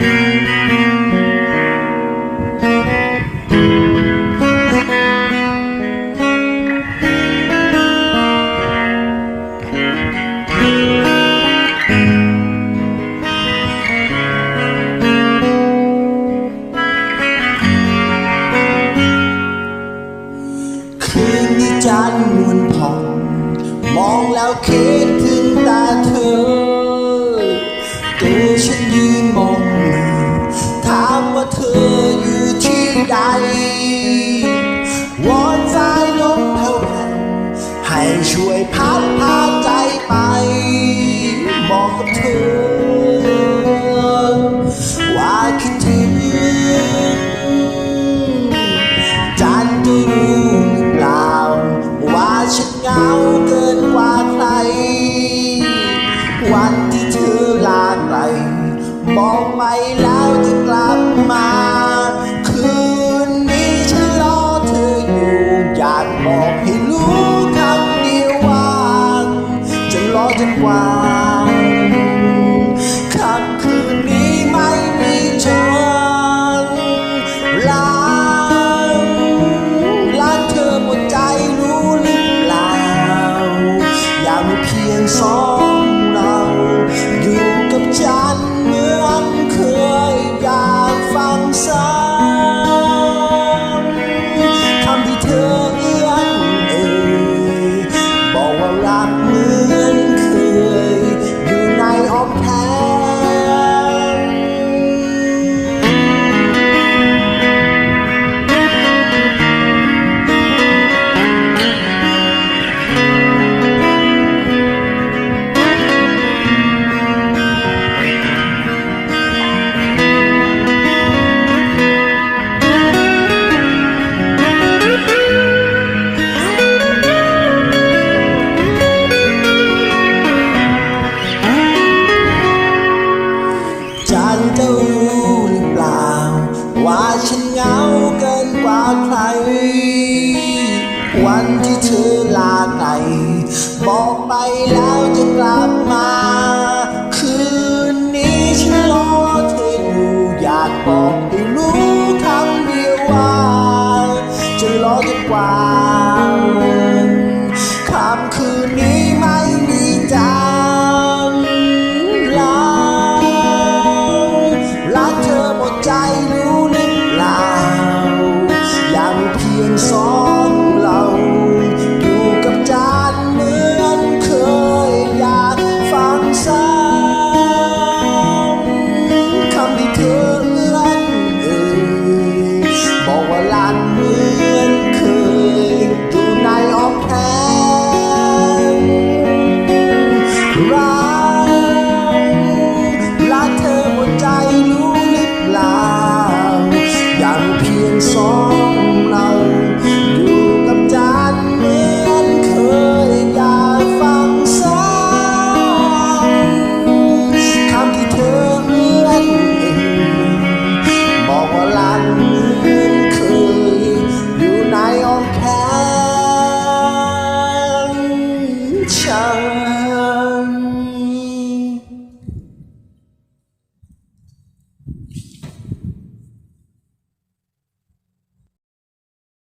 Música องไปแล้วจะกลับมา ฉันจะรู้หรือเปล่า ว่าฉันเหงาเกินกว่าใคร